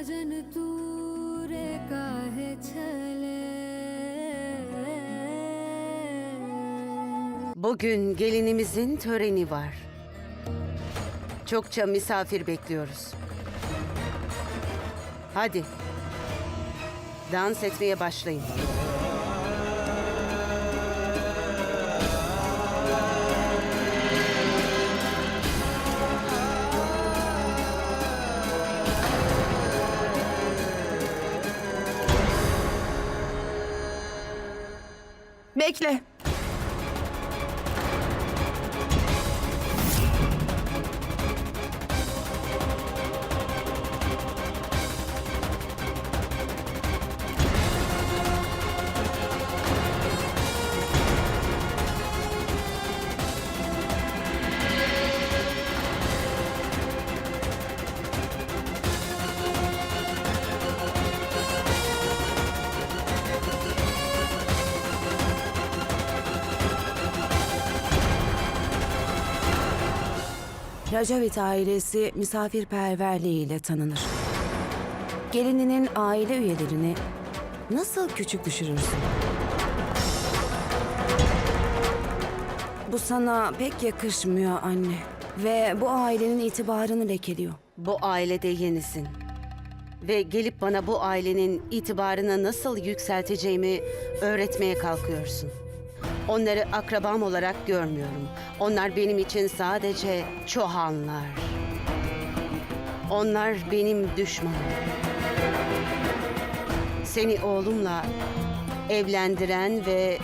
साजन तू रे काहे छले Bugün gelinimizin töreni var. Çokça misafir bekliyoruz. Hadi. Dans etmeye başlayın. Bekle. Rajavit ailesi misafirperverliğiyle tanınır. Gelininin aile üyelerini nasıl küçük düşürürsün? Bu sana pek yakışmıyor anne. Ve bu ailenin itibarını lekeliyor. Bu ailede yenisin. Ve gelip bana bu ailenin itibarını nasıl yükselteceğimi öğretmeye kalkıyorsun. Onları akrabam olarak görmüyorum. Onlar benim için sadece çohanlar. Onlar benim düşmanım. Seni oğlumla evlendiren ve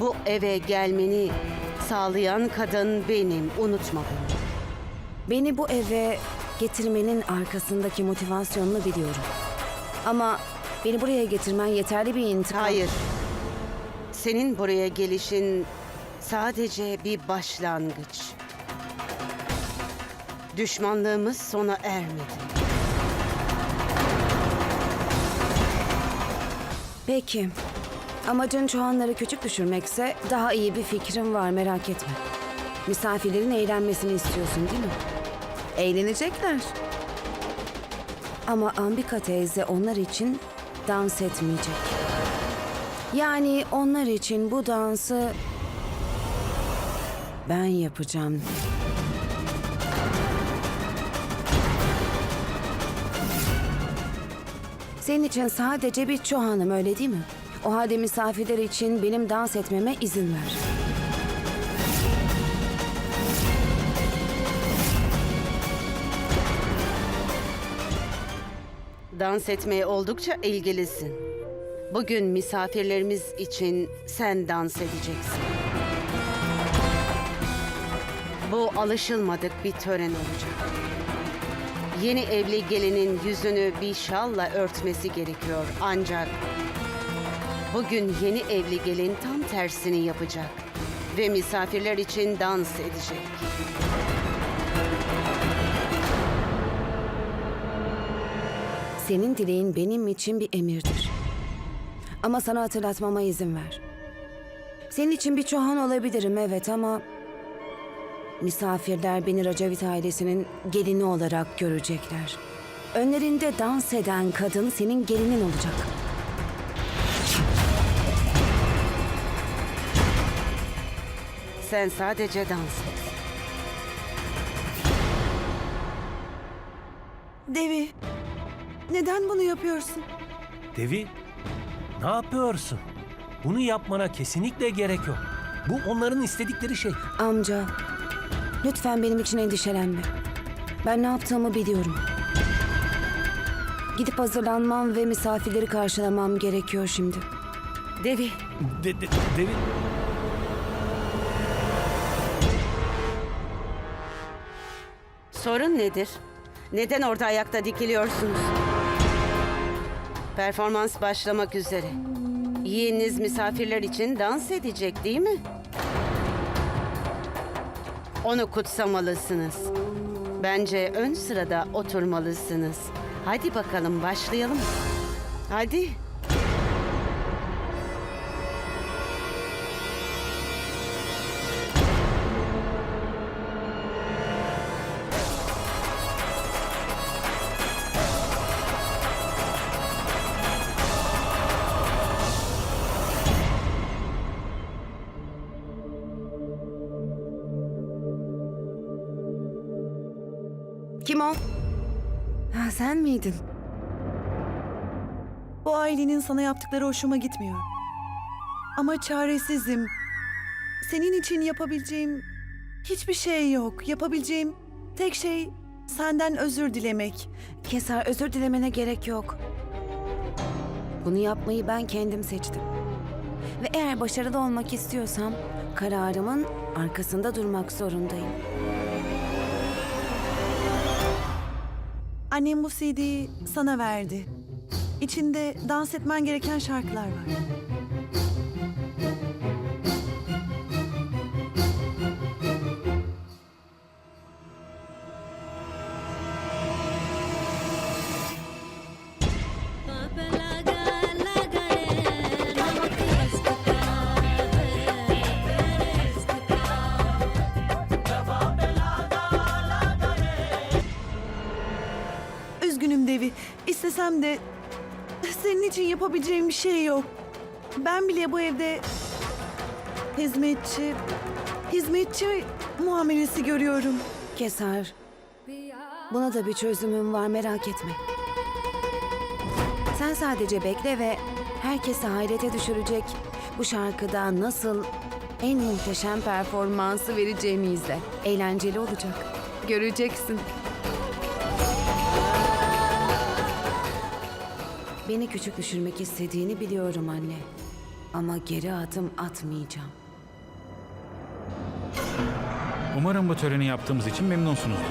bu eve gelmeni sağlayan kadın benim. Unutma bunu. Beni bu eve getirmenin arkasındaki motivasyonunu biliyorum. Ama beni buraya getirmen yeterli bir intikam. Hayır. Senin buraya gelişin sadece bir başlangıç. Düşmanlığımız sona ermedi. Peki. Amacın çoğanları küçük düşürmekse daha iyi bir fikrim var merak etme. Misafirlerin eğlenmesini istiyorsun değil mi? Eğlenecekler. Ama Ambika teyze onlar için dans etmeyecek. Yani onlar için bu dansı ben yapacağım. Senin için sadece bir çoğanım öyle değil mi? O halde misafirler için benim dans etmeme izin ver. Dans etmeye oldukça ilgilisin. Bugün misafirlerimiz için sen dans edeceksin. Bu alışılmadık bir tören olacak. Yeni evli gelinin yüzünü bir şalla örtmesi gerekiyor ancak bugün yeni evli gelin tam tersini yapacak ve misafirler için dans edecek. Senin dileğin benim için bir emirdir. Ama sana hatırlatmama izin ver. Senin için bir çoğan olabilirim evet ama... Misafirler beni Racavit ailesinin gelini olarak görecekler. Önlerinde dans eden kadın senin gelinin olacak. Sen sadece dans et. Devi, neden bunu yapıyorsun? Devi, ne yapıyorsun? Bunu yapmana kesinlikle gerek yok. Bu onların istedikleri şey. Amca, lütfen benim için endişelenme. Ben ne yaptığımı biliyorum. Gidip hazırlanmam ve misafirleri karşılamam gerekiyor şimdi. Devi, De, de- Devi, sorun nedir? Neden orada ayakta dikiliyorsunuz? Performans başlamak üzere. Yeğeniniz misafirler için dans edecek değil mi? Onu kutsamalısınız. Bence ön sırada oturmalısınız. Hadi bakalım başlayalım. Hadi. Kim o? Ha, sen miydin? Bu ailenin sana yaptıkları hoşuma gitmiyor. Ama çaresizim. Senin için yapabileceğim hiçbir şey yok. Yapabileceğim tek şey senden özür dilemek. Keser özür dilemene gerek yok. Bunu yapmayı ben kendim seçtim. Ve eğer başarılı olmak istiyorsam kararımın arkasında durmak zorundayım. Annem bu CD'yi sana verdi. İçinde dans etmen gereken şarkılar var. Yapabileceğim bir şey yok. Ben bile bu evde hizmetçi, hizmetçi muamelesi görüyorum. Keser, buna da bir çözümüm var merak etme. Sen sadece bekle ve herkesi hayrete düşürecek bu şarkıda nasıl en muhteşem performansı vereceğimi izle. Eğlenceli olacak. Göreceksin. Beni küçük düşürmek istediğini biliyorum anne. Ama geri adım atmayacağım. Umarım bu töreni yaptığımız için memnunsunuzdur.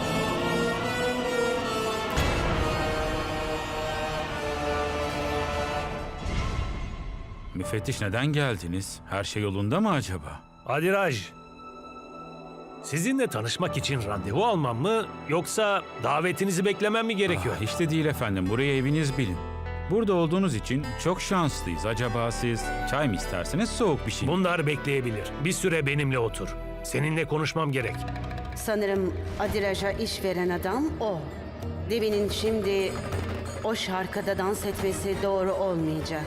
Müfettiş neden geldiniz? Her şey yolunda mı acaba? Adiraj. Sizinle tanışmak için randevu almam mı yoksa davetinizi beklemem mi gerekiyor? Ah, hiç de değil efendim. Burayı eviniz bilin. Burada olduğunuz için çok şanslıyız. Acaba siz çay mı isterseniz soğuk bir şey mi? Bunlar bekleyebilir. Bir süre benimle otur. Seninle konuşmam gerek. Sanırım Adiraj'a iş veren adam o. Devi'nin şimdi o şarkıda dans etmesi doğru olmayacak.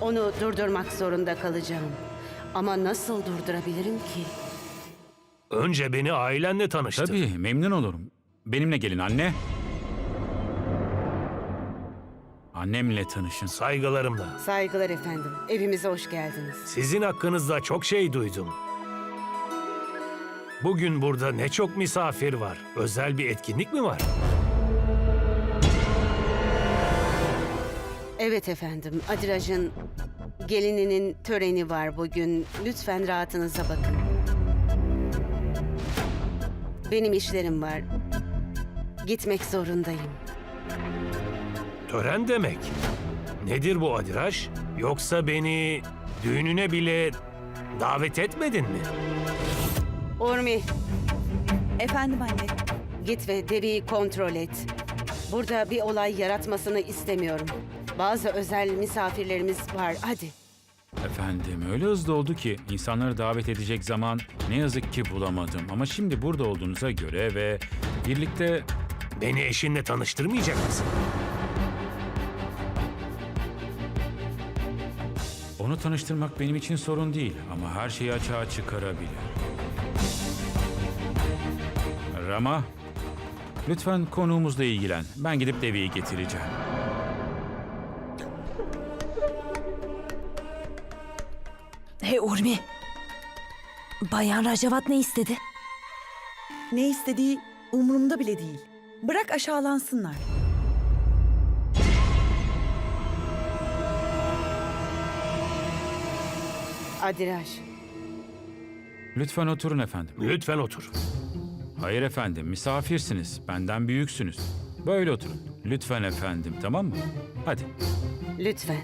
Onu durdurmak zorunda kalacağım. Ama nasıl durdurabilirim ki? Önce beni ailenle tanıştır. Tabii memnun olurum. Benimle gelin anne. Annemle tanışın. Saygılarımla. Saygılar efendim. Evimize hoş geldiniz. Sizin hakkınızda çok şey duydum. Bugün burada ne çok misafir var. Özel bir etkinlik mi var? Evet efendim. Adiraj'ın gelininin töreni var bugün. Lütfen rahatınıza bakın. Benim işlerim var. Gitmek zorundayım. Tören demek. Nedir bu Adiraj? Yoksa beni düğününe bile davet etmedin mi? Ormi, Efendim anne. git ve Devi'yi kontrol et. Burada bir olay yaratmasını istemiyorum. Bazı özel misafirlerimiz var. Hadi. Efendim öyle hızlı oldu ki insanları davet edecek zaman ne yazık ki bulamadım. Ama şimdi burada olduğunuza göre ve birlikte Beni eşinle tanıştırmayacak mısın? Onu tanıştırmak benim için sorun değil ama her şeyi açığa çıkarabilir. Rama, lütfen konuğumuzla ilgilen. Ben gidip deveyi getireceğim. Hey Urmi. Bayan Rajavat ne istedi? Ne istediği umurumda bile değil. Bırak aşağılansınlar. Adiraj. Lütfen oturun efendim. Lütfen otur. Hayır efendim, misafirsiniz. Benden büyüksünüz. Böyle oturun. Lütfen efendim, tamam mı? Hadi. Lütfen.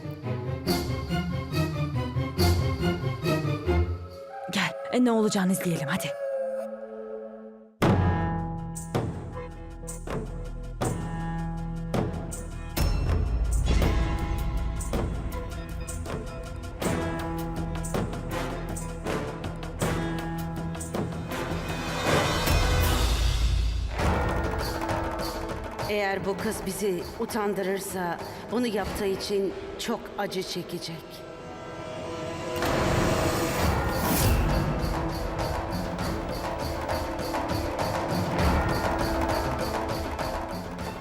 Gel e, ne olacağını izleyelim hadi. Eğer bu kız bizi utandırırsa bunu yaptığı için çok acı çekecek.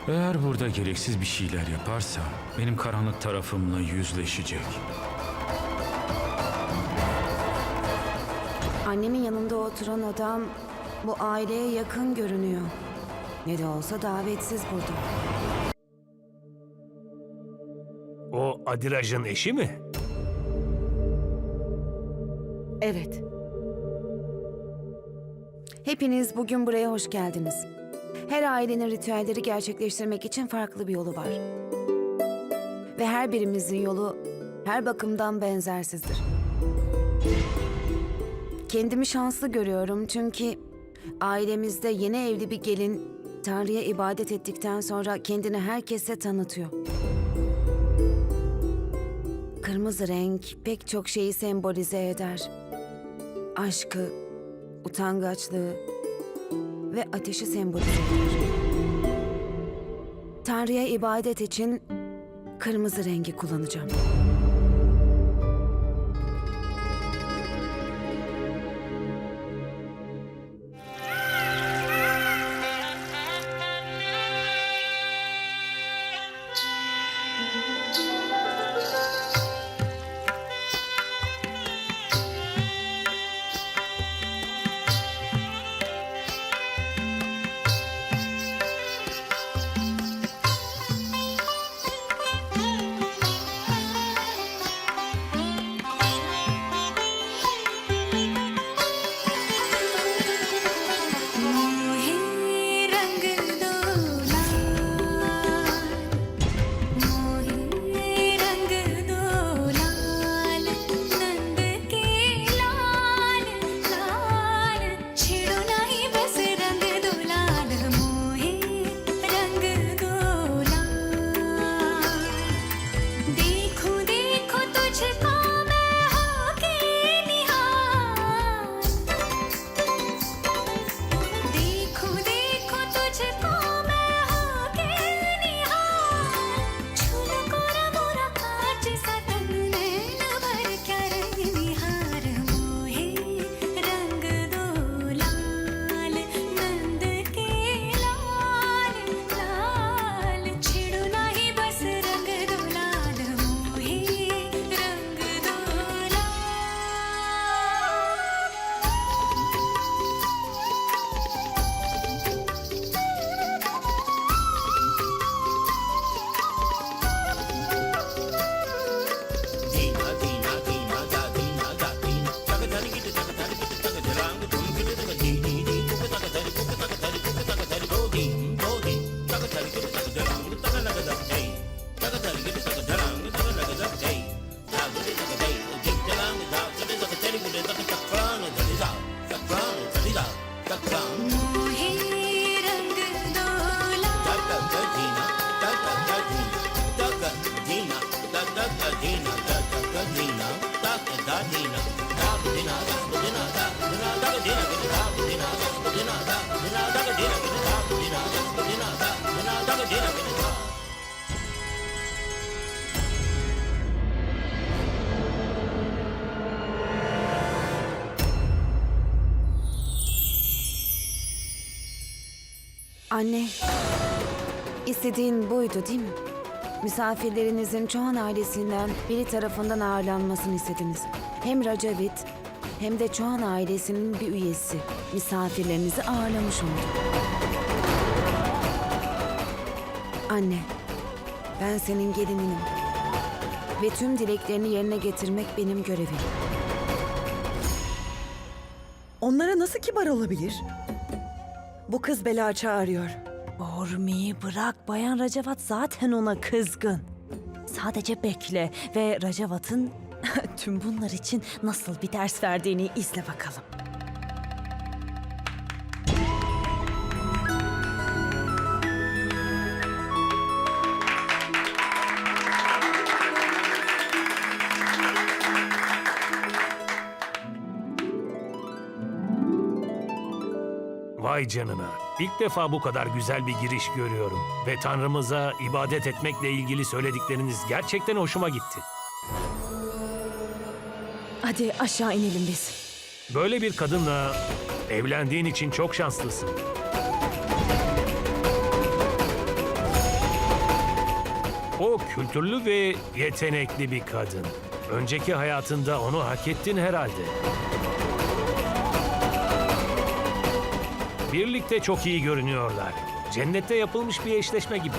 Eğer burada gereksiz bir şeyler yaparsa benim karanlık tarafımla yüzleşecek. Annemin yanında oturan adam bu aileye yakın görünüyor. Ne de olsa davetsiz burada. O Adiraj'ın eşi mi? Evet. Hepiniz bugün buraya hoş geldiniz. Her ailenin ritüelleri gerçekleştirmek için farklı bir yolu var. Ve her birimizin yolu her bakımdan benzersizdir. Kendimi şanslı görüyorum çünkü ailemizde yeni evli bir gelin Tanrı'ya ibadet ettikten sonra kendini herkese tanıtıyor. Kırmızı renk pek çok şeyi sembolize eder. Aşkı, utangaçlığı ve ateşi sembolize eder. Tanrı'ya ibadet için kırmızı rengi kullanacağım. Anne, istediğin buydu değil mi? Misafirlerinizin Çoğan ailesinden biri tarafından ağırlanmasını istediniz. Hem Racavit hem de Çoğan ailesinin bir üyesi misafirlerinizi ağırlamış oldu. Anne, ben senin gelininim. Ve tüm dileklerini yerine getirmek benim görevim. Onlara nasıl kibar olabilir? Bu kız bela çağırıyor. Urmi bırak Bayan Racavat zaten ona kızgın. Sadece bekle ve Racavat'ın tüm bunlar için nasıl bir ders verdiğini izle bakalım. Vay canına. İlk defa bu kadar güzel bir giriş görüyorum. Ve Tanrımıza ibadet etmekle ilgili söyledikleriniz gerçekten hoşuma gitti. Hadi aşağı inelim biz. Böyle bir kadınla evlendiğin için çok şanslısın. O kültürlü ve yetenekli bir kadın. Önceki hayatında onu hak ettin herhalde. Birlikte çok iyi görünüyorlar. Cennette yapılmış bir eşleşme gibi.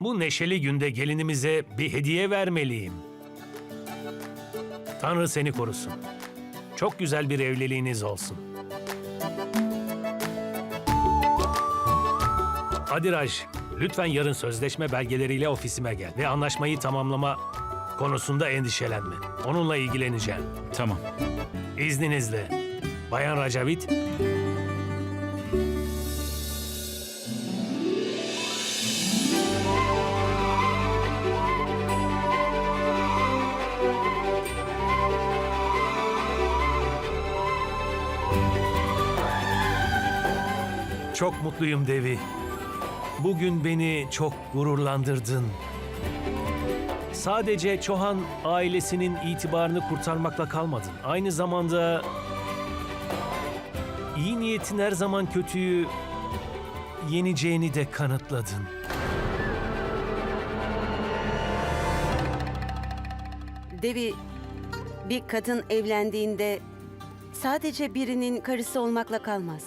Bu neşeli günde gelinimize bir hediye vermeliyim. Tanrı seni korusun. Çok güzel bir evliliğiniz olsun. Adiraj, lütfen yarın sözleşme belgeleriyle ofisime gel ve anlaşmayı tamamlama konusunda endişelenme. Onunla ilgileneceğim. Tamam. İzninizle. Bayan Racavit. Çok mutluyum Devi. Bugün beni çok gururlandırdın. Sadece Çohan ailesinin itibarını kurtarmakla kalmadın. Aynı zamanda iyi niyetin her zaman kötüyü yeneceğini de kanıtladın. Devi, bir kadın evlendiğinde sadece birinin karısı olmakla kalmaz.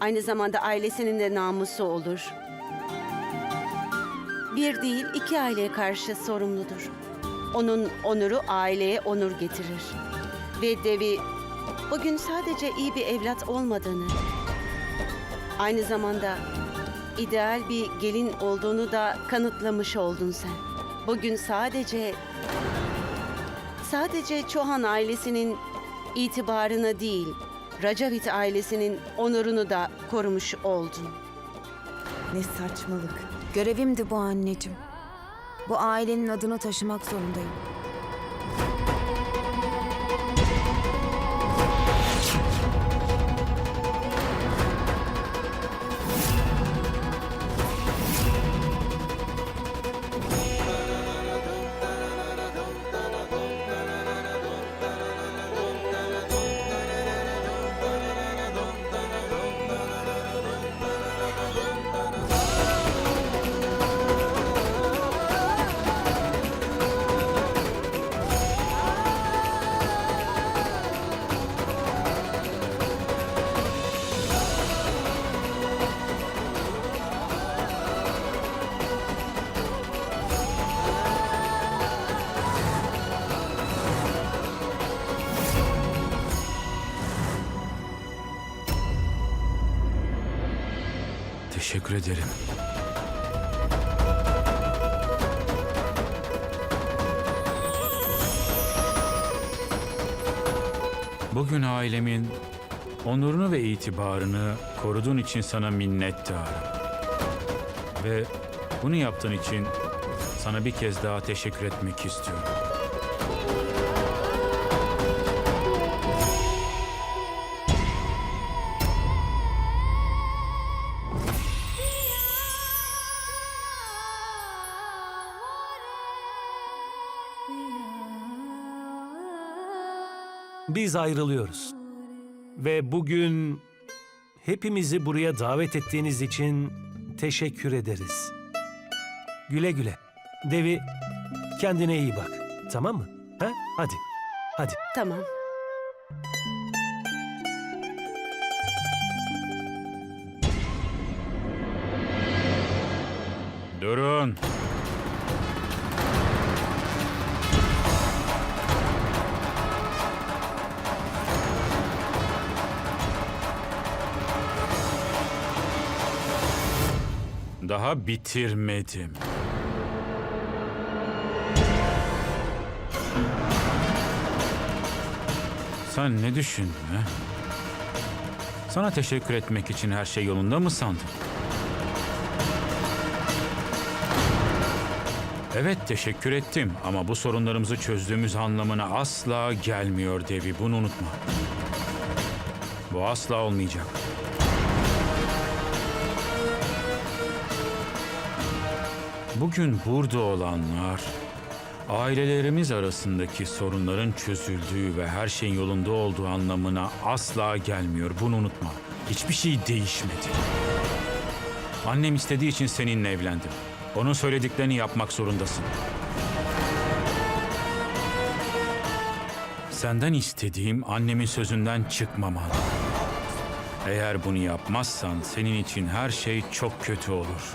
Aynı zamanda ailesinin de namusu olur. Bir değil, iki aileye karşı sorumludur. Onun onuru aileye onur getirir. Ve Devi, bugün sadece iyi bir evlat olmadığını, aynı zamanda ideal bir gelin olduğunu da kanıtlamış oldun sen. Bugün sadece Sadece Çohan ailesinin itibarını değil, Racavit ailesinin onurunu da korumuş oldun. Ne saçmalık. Görevimdi bu anneciğim. Bu ailenin adını taşımak zorundayım. Teşekkür ederim. Bugün ailemin onurunu ve itibarını koruduğun için sana minnettarım. Ve bunu yaptığın için sana bir kez daha teşekkür etmek istiyorum. Biz ayrılıyoruz. Ve bugün hepimizi buraya davet ettiğiniz için teşekkür ederiz. Güle güle. Devi kendine iyi bak. Tamam mı? Ha? Hadi. Hadi. Tamam. Durun. Daha bitirmedim. Sen ne düşündün ha? Sana teşekkür etmek için her şey yolunda mı sandın? Evet teşekkür ettim ama bu sorunlarımızı çözdüğümüz anlamına asla gelmiyor Devi. Bunu unutma. Bu asla olmayacak. Bugün burada olanlar ailelerimiz arasındaki sorunların çözüldüğü ve her şeyin yolunda olduğu anlamına asla gelmiyor. Bunu unutma. Hiçbir şey değişmedi. Annem istediği için seninle evlendim. Onun söylediklerini yapmak zorundasın. Senden istediğim annemin sözünden çıkmaman. Eğer bunu yapmazsan senin için her şey çok kötü olur.